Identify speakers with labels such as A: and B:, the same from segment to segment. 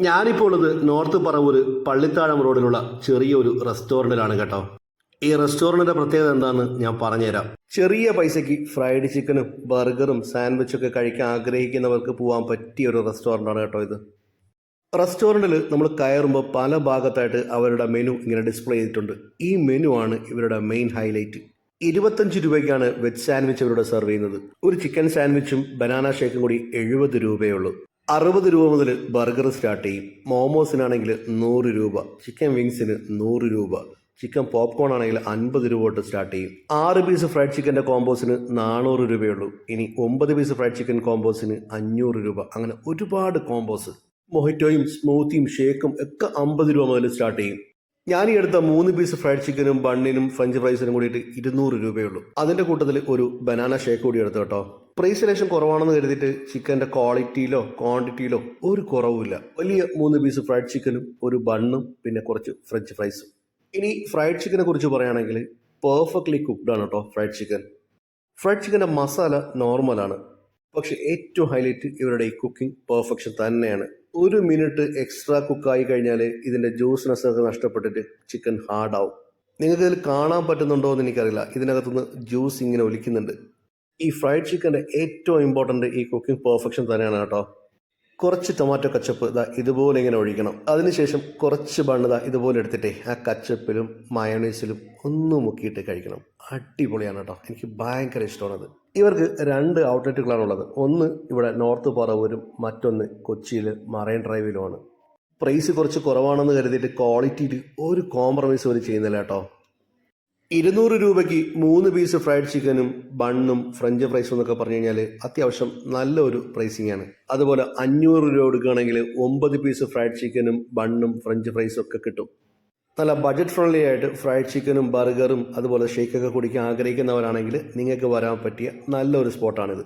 A: ഞാനിപ്പോൾ ഉള്ളത് നോർത്ത് പറവൂര് പള്ളിത്താഴം റോഡിലുള്ള ചെറിയൊരു റെസ്റ്റോറന്റിലാണ് കേട്ടോ. ഈ റെസ്റ്റോറന്റിന്റെ പ്രത്യേകത എന്താണെന്ന് ഞാൻ പറഞ്ഞുതരാം. ചെറിയ പൈസയ്ക്ക് ഫ്രൈഡ് ചിക്കനും ബർഗറും സാൻഡ്വിച്ചും ഒക്കെ കഴിക്കാൻ ആഗ്രഹിക്കുന്നവർക്ക് പോകാൻ പറ്റിയ ഒരു റെസ്റ്റോറന്റാണ് കേട്ടോ ഇത്. റെസ്റ്റോറന്റിൽ നമ്മൾ കയറുമ്പോൾ പല ഭാഗത്തായിട്ട് അവരുടെ മെനു ഇങ്ങനെ ഡിസ്പ്ലേ ചെയ്തിട്ടുണ്ട്. ഈ മെനു ആണ് ഇവരുടെ മെയിൻ ഹൈലൈറ്റ്. ഇരുപത്തഞ്ച് രൂപയ്ക്കാണ് വെജ് സാൻഡ്വിച്ച് അവരുടെ സെർവ് ചെയ്യുന്നത്. ഒരു ചിക്കൻ സാൻഡ്വിച്ചും ബനാന ഷേക്കും കൂടി എഴുപത് രൂപയേ ഉള്ളൂ. അറുപത് രൂപ മുതൽ ബർഗർ സ്റ്റാർട്ട് ചെയ്യും. മോമോസിനാണെങ്കിൽ നൂറ് രൂപ ചിക്കൻ വിങ്സിന് നൂറ് രൂപ ചിക്കൻ പോപ്കോൺ ആണെങ്കിൽ അൻപത് രൂപ തൊട്ട് സ്റ്റാർട്ട് ചെയ്യും. ആറ് പീസ് ഫ്രൈഡ് ചിക്കന്റെ കോമ്പോസിന് നാനൂറ് രൂപയുള്ളൂ. ഇനി ഒമ്പത് പീസ് ഫ്രൈഡ് ചിക്കൻ കോമ്പോസിന് അഞ്ഞൂറ് രൂപ. അങ്ങനെ ഒരുപാട് കോമ്പോസ്. മൊഹിറ്റോയും സ്മൂത്തിയും ഷേക്കും ഒക്കെ അമ്പത് രൂപ മുതൽ സ്റ്റാർട്ട് ചെയ്യും. ഞാൻ ഈ എടുത്ത മൂന്ന് പീസ് ഫ്രൈഡ് ചിക്കനും ബണ്ണിനും ഫ്രഞ്ച് ഫ്രൈസിനും കൂടിയിട്ട് ഇരുന്നൂറ് രൂപയുള്ളൂ. അതിന്റെ കൂട്ടത്തിൽ ഒരു ബനാന ഷേക്ക് കൂടി എടുത്തു കേട്ടോ. പ്രൈസ് ലേശം കുറവാണെന്ന് കരുതിയിട്ട് ചിക്കന്റെ ക്വാളിറ്റിയിലോ ക്വാണ്ടിറ്റിയിലോ ഒരു കുറവുമില്ല. വലിയ മൂന്ന് പീസ് ഫ്രൈഡ് ചിക്കനും ഒരു ബണ്ണും പിന്നെ കുറച്ച് ഫ്രഞ്ച് ഫ്രൈസും ഇനി ഫ്രൈഡ് ചിക്കനെ കുറിച്ച് പറയുകയാണെങ്കിൽ പെർഫെക്റ്റ്ലി കുക്ക്ഡ് ആണ് കേട്ടോ ഫ്രൈഡ് ചിക്കൻ ഫ്രൈഡ് ചിക്കന്റെ മസാല നോർമലാണ് പക്ഷെ ഏറ്റവും ഹൈലൈറ്റ് ഇവരുടെ ഈ കുക്കിംഗ് പെർഫെക്ഷൻ തന്നെയാണ്. ഒരു മിനിറ്റ് എക്സ്ട്രാ കുക്ക് ആയി കഴിഞ്ഞാൽ ഇതിന്റെ ജ്യൂസിനെസ് ഒക്കെ നഷ്ടപ്പെട്ടിട്ട് ചിക്കൻ ഹാർഡാവും നിങ്ങൾക്ക് ഇതിൽ കാണാൻ പറ്റുന്നുണ്ടോ എന്ന് എനിക്കറിയില്ല. ഇതിനകത്തുനിന്ന് ജ്യൂസ് ഇങ്ങനെ ഒലിക്കുന്നുണ്ട്. ഈ ഫ്രൈഡ് ചിക്കന്റെ ഏറ്റവും ഇമ്പോർട്ടന്റ് ഈ കുക്കിംഗ് പെർഫെക്ഷൻ തന്നെയാണ് കേട്ടോ. കുറച്ച് ടൊമാറ്റോ കച്ചപ്പ് ഇതാ ഇതുപോലെ ഇങ്ങനെ ഒഴിക്കണം. അതിനുശേഷം കുറച്ച് ബണ്ണ് ഇതാ ഇതുപോലെ എടുത്തിട്ടേ ആ കച്ചപ്പിലും മയോണൈസിലും ഒന്ന് മുക്കിയിട്ട് കഴിക്കണം. അടിപൊളിയാണ് കേട്ടോ എനിക്ക് ഭയങ്കര ഇഷ്ടമാണത്. ഇവർക്ക് രണ്ട് ഔട്ട്ലെറ്റുകളാണുള്ളത് ഒന്ന് ഇവിടെ നോർത്ത് പറവൂരും മറ്റൊന്ന് കൊച്ചിയിൽ മറൈൻ ഡ്രൈവിലുമാണ് പ്രൈസ് കുറച്ച് കുറവാണെന്ന് കരുതിയിട്ട് ക്വാളിറ്റിയിൽ ഒരു കോംപ്രമൈസ് അവർ ചെയ്യുന്നില്ല കേട്ടോ ഇരുന്നൂറ് രൂപയ്ക്ക് മൂന്ന് പീസ് ഫ്രൈഡ് ചിക്കനും ബണ്ണും ഫ്രഞ്ച് ഫ്രൈസും എന്നൊക്കെ പറഞ്ഞു കഴിഞ്ഞാൽ അത്യാവശ്യം നല്ലൊരു പ്രൈസിംഗ് ആണ്. അതുപോലെ അഞ്ഞൂറ് രൂപ കൊടുക്കുകയാണെങ്കിൽ ഒമ്പത് പീസ് ഫ്രൈഡ് ചിക്കനും ബണ്ണും ഫ്രഞ്ച് ഫ്രൈസും ഒക്കെ കിട്ടും. നല്ല ബഡ്ജറ്റ് ഫ്രണ്ട്ലി ആയിട്ട് ഫ്രൈഡ് ചിക്കനും ബർഗറും അതുപോലെ ഷേക്കൊക്കെ കുടിക്കാൻ ആഗ്രഹിക്കുന്നവരാണെങ്കിൽ നിങ്ങൾക്ക് വരാൻ പറ്റിയ നല്ലൊരു സ്പോട്ടാണിത്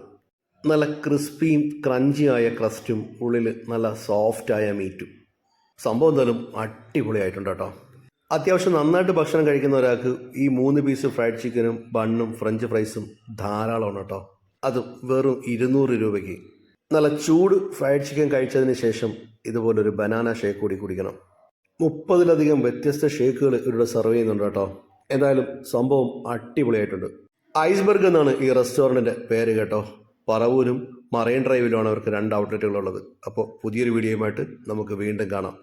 A: നല്ല ക്രിസ്പിയും ക്രഞ്ചിയായ ക്രസ്റ്റും ഉള്ളിൽ നല്ല സോഫ്റ്റായ മീറ്റും സംഭവം എന്തായാലും അടിപൊളിയായിട്ടുണ്ട് കേട്ടോ. അത്യാവശ്യം നന്നായിട്ട് ഭക്ഷണം കഴിക്കുന്ന ഒരാൾക്ക് ഈ മൂന്ന് പീസ് ഫ്രൈഡ് ചിക്കനും ബണ്ണും ഫ്രഞ്ച് ഫ്രൈസും ധാരാളമാണ് കേട്ടോ. അത് വെറും ഇരുന്നൂറ് രൂപയ്ക്ക്. നല്ല ചൂട് ഫ്രൈഡ് ചിക്കൻ കഴിച്ചതിന് ശേഷം ഇതുപോലൊരു ബനാന ഷേക്ക് കൂടി കുടിക്കണം. മുപ്പതിലധികം വ്യത്യസ്ത ഷേക്കുകൾ ഇവരുടെ സെർവ് ചെയ്യുന്നുണ്ട് കേട്ടോ. എന്തായാലും സംഭവം അടിപൊളിയായിട്ടുണ്ട്. ഐസ്ബർഗ് എന്നാണ് ഈ റെസ്റ്റോറന്റിന്റെ പേര് കേട്ടോ. പറവൂരും മറൈൻ ഡ്രൈവിലുമാണ് അവർക്ക് രണ്ട് ഔട്ട്ലെറ്റുകളുള്ളത് അപ്പോൾ പുതിയൊരു വീഡിയോയുമായിട്ട് നമുക്ക് വീണ്ടും കാണാം.